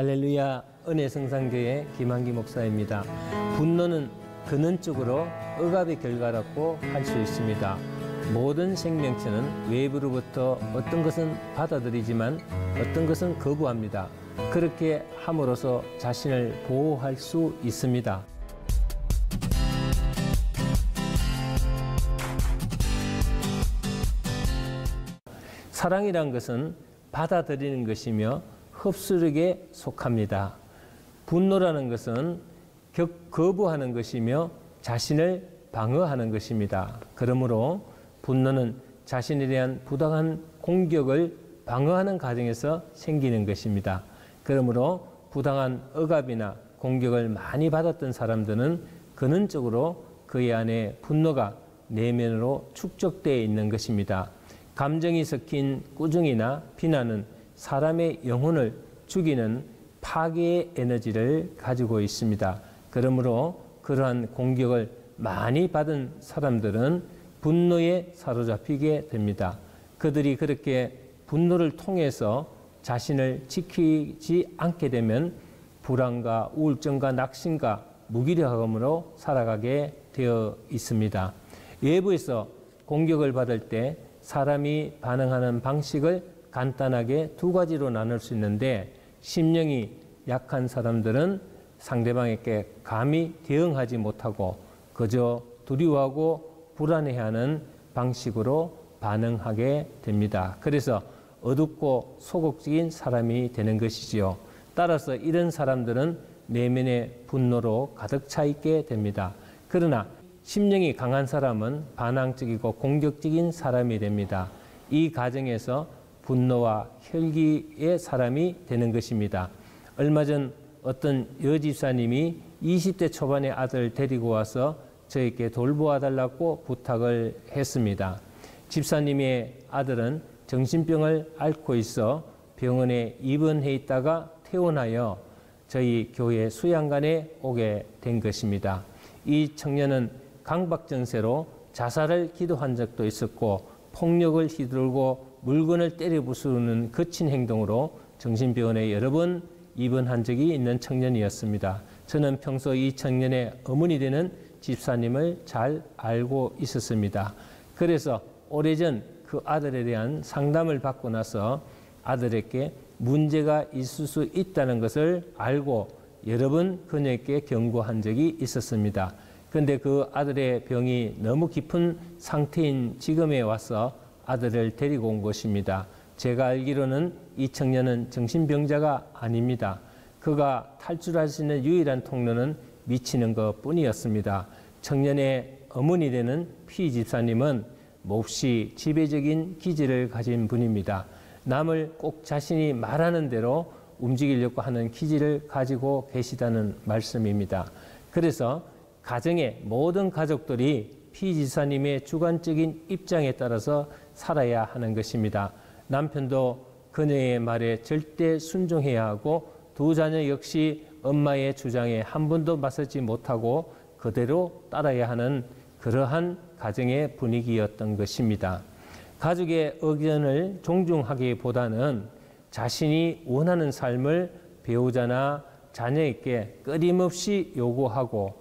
할렐루야 은혜 성상교회 김한기 목사입니다. 분노는 근원적으로 억압의 결과라고 할 수 있습니다. 모든 생명체는 외부로부터 어떤 것은 받아들이지만 어떤 것은 거부합니다. 그렇게 함으로써 자신을 보호할 수 있습니다. 사랑이란 것은 받아들이는 것이며 흡수력에 속합니다. 분노라는 것은 격, 거부하는 것이며 자신을 방어하는 것입니다. 그러므로 분노는 자신에 대한 부당한 공격을 방어하는 과정에서 생기는 것입니다. 그러므로 부당한 억압이나 공격을 많이 받았던 사람들은 근원적으로 그의 안에 분노가 내면으로 축적되어 있는 것입니다. 감정이 섞인 꾸중이나 비난은 사람의 영혼을 죽이는 파괴의 에너지를 가지고 있습니다. 그러므로 그러한 공격을 많이 받은 사람들은 분노에 사로잡히게 됩니다. 그들이 그렇게 분노를 통해서 자신을 지키지 않게 되면 불안과 우울증과 낙심과 무기력함으로 살아가게 되어 있습니다. 외부에서 공격을 받을 때 사람이 반응하는 방식을 간단하게 두 가지로 나눌 수 있는데 심령이 약한 사람들은 상대방에게 감히 대응하지 못하고 그저 두려워하고 불안해하는 방식으로 반응하게 됩니다. 그래서 어둡고 소극적인 사람이 되는 것이지요. 따라서 이런 사람들은 내면의 분노로 가득 차 있게 됩니다. 그러나 심령이 강한 사람은 반항적이고 공격적인 사람이 됩니다. 이 과정에서 분노와 혈기의 사람이 되는 것입니다. 얼마 전 어떤 여집사님이 20대 초반의 아들 데리고 와서 저에게 돌보아 달라고 부탁을 했습니다. 집사님의 아들은 정신병을 앓고 있어 병원에 입원해 있다가 퇴원하여 저희 교회 수양관에 오게 된 것입니다. 이 청년은 강박증세로 자살을 기도한 적도 있었고 폭력을 휘두르고 물건을 때려 부수는 거친 행동으로 정신병원에 여러 번 입원한 적이 있는 청년이었습니다. 저는 평소 이 청년의 어머니 되는 집사님을 잘 알고 있었습니다. 그래서 오래전 그 아들에 대한 상담을 받고 나서 아들에게 문제가 있을 수 있다는 것을 알고 여러 번 그녀에게 경고한 적이 있었습니다. 그런데 그 아들의 병이 너무 깊은 상태인 지금에 와서 아들을 데리고 온 것입니다. 제가 알기로는 이 청년은 정신병자가 아닙니다. 그가 탈출할 수 있는 유일한 통로는 미치는 것 뿐이었습니다. 청년의 어머니 되는 피 집사님은 몹시 지배적인 기질을 가진 분입니다. 남을 꼭 자신이 말하는 대로 움직이려고 하는 기질을 가지고 계시다는 말씀입니다. 그래서 가정의 모든 가족들이 피 지사님의 주관적인 입장에 따라서 살아야 하는 것입니다. 남편도 그녀의 말에 절대 순종해야 하고 두 자녀 역시 엄마의 주장에 한 번도 맞서지 못하고 그대로 따라야 하는 그러한 가정의 분위기였던 것입니다. 가족의 의견을 존중하기보다는 자신이 원하는 삶을 배우자나 자녀에게 끊임없이 요구하고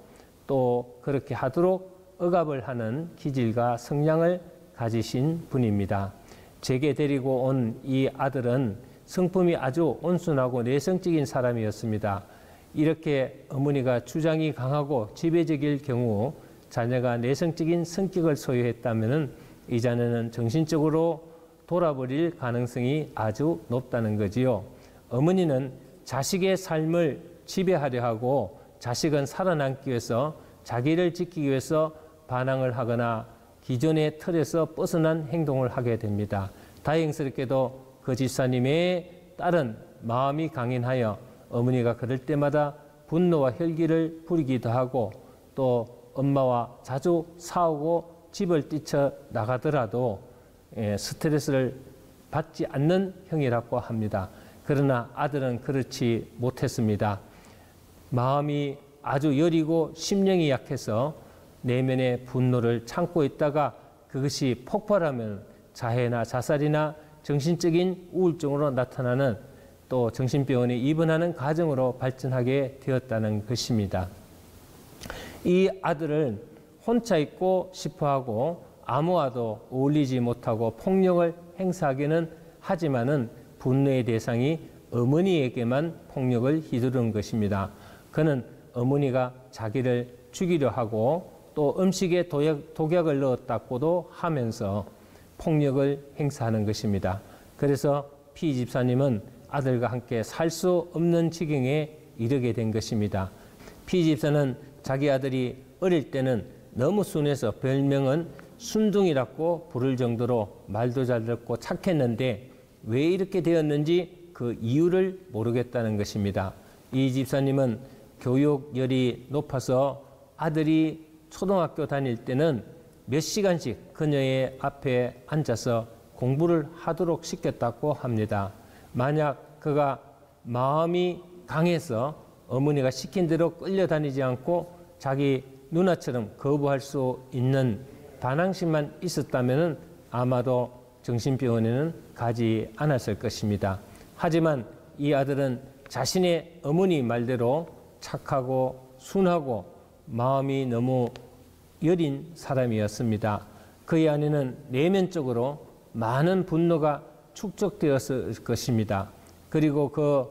또 그렇게 하도록 억압을 하는 기질과 성향을 가지신 분입니다. 제게 데리고 온 이 아들은 성품이 아주 온순하고 내성적인 사람이었습니다. 이렇게 어머니가 주장이 강하고 지배적일 경우 자녀가 내성적인 성격을 소유했다면 이 자녀는 정신적으로 돌아버릴 가능성이 아주 높다는 거지요. 어머니는 자식의 삶을 지배하려 하고 자식은 살아남기 위해서 자기를 지키기 위해서 반항을 하거나 기존의 틀에서 벗어난 행동을 하게 됩니다. 다행스럽게도 그 집사님의 딸은 마음이 강인하여 어머니가 그럴 때마다 분노와 혈기를 부리기도 하고 또 엄마와 자주 싸우고 집을 뛰쳐 나가더라도 예, 스트레스를 받지 않는 형이라고 합니다. 그러나 아들은 그렇지 못했습니다. 마음이 아주 여리고 심령이 약해서 내면의 분노를 참고 있다가 그것이 폭발하면 자해나 자살이나 정신적인 우울증으로 나타나는 또 정신병원에 입원하는 과정으로 발전하게 되었다는 것입니다. 이 아들을 혼자 있고 싶어 하고 아무와도 어울리지 못하고 폭력을 행사하기는 하지만은 분노의 대상이 어머니에게만 폭력을 휘두른 것입니다. 그는 어머니가 자기를 죽이려 하고 또 음식에 독약, 독약을 넣었다고도 하면서 폭력을 행사하는 것입니다. 그래서 피 집사님은 아들과 함께 살 수 없는 지경에 이르게 된 것입니다. 피 집사는 자기 아들이 어릴 때는 너무 순해서 별명은 순둥이라고 부를 정도로 말도 잘 듣고 착했는데 왜 이렇게 되었는지 그 이유를 모르겠다는 것입니다. 이 집사님은 교육열이 높아서 아들이 초등학교 다닐 때는 몇 시간씩 그녀의 앞에 앉아서 공부를 하도록 시켰다고 합니다. 만약 그가 마음이 강해서 어머니가 시킨 대로 끌려다니지 않고 자기 누나처럼 거부할 수 있는 반항심만 있었다면 아마도 정신병원에는 가지 않았을 것입니다. 하지만 이 아들은 자신의 어머니 말대로 착하고 순하고 마음이 너무 여린 사람이었습니다. 그의 안에는 내면적으로 많은 분노가 축적되었을 것입니다. 그리고 그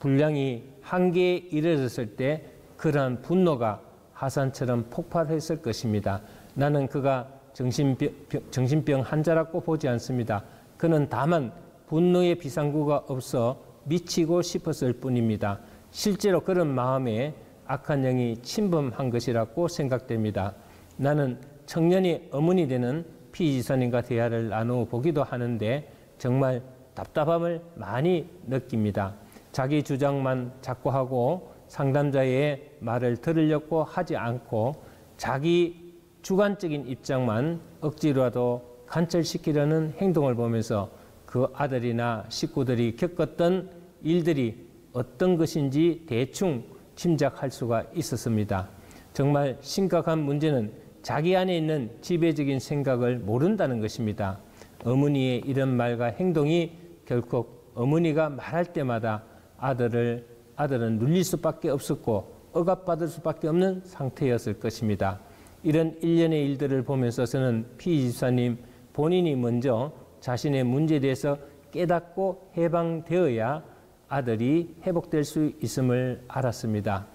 분량이 한계에 이르렀을 때 그러한 분노가 하산처럼 폭발했을 것입니다. 나는 그가 정신병, 정신병 환자라고 보지 않습니다. 그는 다만 분노의 비상구가 없어 미치고 싶었을 뿐입니다. 실제로 그런 마음에 악한 영이 침범한 것이라고 생각됩니다. 나는 청년이 어머니 되는 피지사님과 대화를 나누어 보기도 하는데 정말 답답함을 많이 느낍니다. 자기 주장만 자꾸 하고 상담자의 말을 들으려고 하지 않고 자기 주관적인 입장만 억지로라도 관철시키려는 행동을 보면서 그 아들이나 식구들이 겪었던 일들이 어떤 것인지 대충 짐작할 수가 있었습니다. 정말 심각한 문제는 자기 안에 있는 지배적인 생각을 모른다는 것입니다. 어머니의 이런 말과 행동이 결코 어머니가 말할 때마다 아들을 아들은 눌릴 수밖에 없었고 억압받을 수밖에 없는 상태였을 것입니다. 이런 일련의 일들을 보면서 저는 피 집사님 본인이 먼저 자신의 문제에 대해서 깨닫고 해방되어야 아들이 회복될 수 있음을 알았습니다.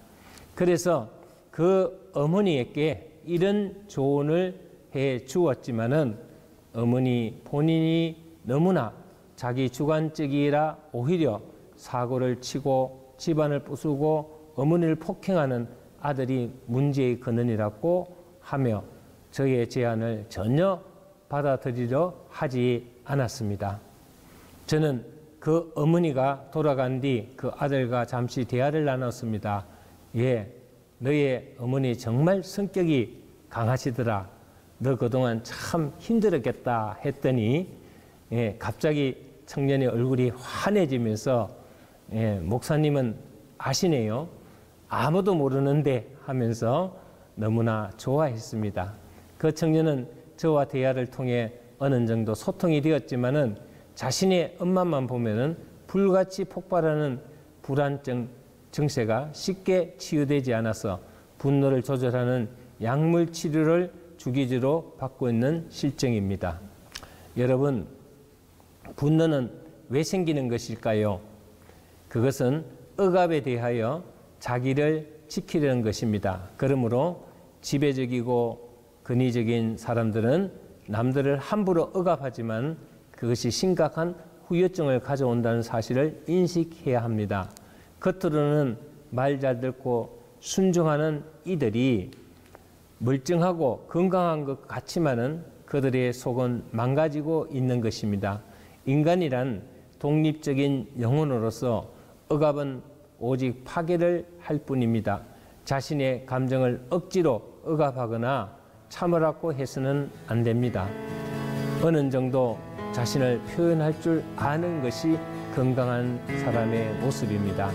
그래서 그 어머니에게 이런 조언을 해 주었지만은 어머니 본인이 너무나 자기 주관적이라 오히려 사고를 치고 집안을 부수고 어머니를 폭행하는 아들이 문제의 근원이라고 하며 저의 제안을 전혀 받아들이려 하지 않았습니다. 저는 그 어머니가 돌아간 뒤 그 아들과 잠시 대화를 나눴습니다. 예, 너의 어머니 정말 성격이 강하시더라. 너 그동안 참 힘들었겠다 했더니 예, 갑자기 청년의 얼굴이 환해지면서 예, 목사님은 아시네요. 아무도 모르는데 하면서 너무나 좋아했습니다. 그 청년은 저와 대화를 통해 어느 정도 소통이 되었지만은 자신의 엄마만 보면은 불같이 폭발하는 불안증 증세가 쉽게 치유되지 않아서 분노를 조절하는 약물 치료를 주기적으로 받고 있는 실정입니다. 여러분, 분노는 왜 생기는 것일까요? 그것은 억압에 대하여 자기를 지키려는 것입니다. 그러므로 지배적이고 근위적인 사람들은 남들을 함부로 억압하지만 그것이 심각한 후유증을 가져온다는 사실을 인식해야 합니다. 겉으로는 말 잘 듣고 순종하는 이들이 멀쩡하고 건강한 것 같지만은 그들의 속은 망가지고 있는 것입니다. 인간이란 독립적인 영혼으로서 억압은 오직 파괴를 할 뿐입니다. 자신의 감정을 억지로 억압하거나 참으라고 해서는 안 됩니다. 어느 정도 자신을 표현할 줄 아는 것이 건강한 사람의 모습입니다.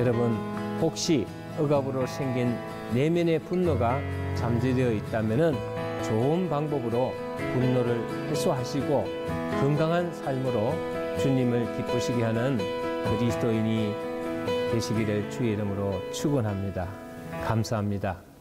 여러분, 혹시 억압으로 생긴 내면의 분노가 잠재되어 있다면 좋은 방법으로 분노를 해소하시고 건강한 삶으로 주님을 기쁘시게 하는 그리스도인이 되시기를 주의 이름으로 축원합니다. 감사합니다.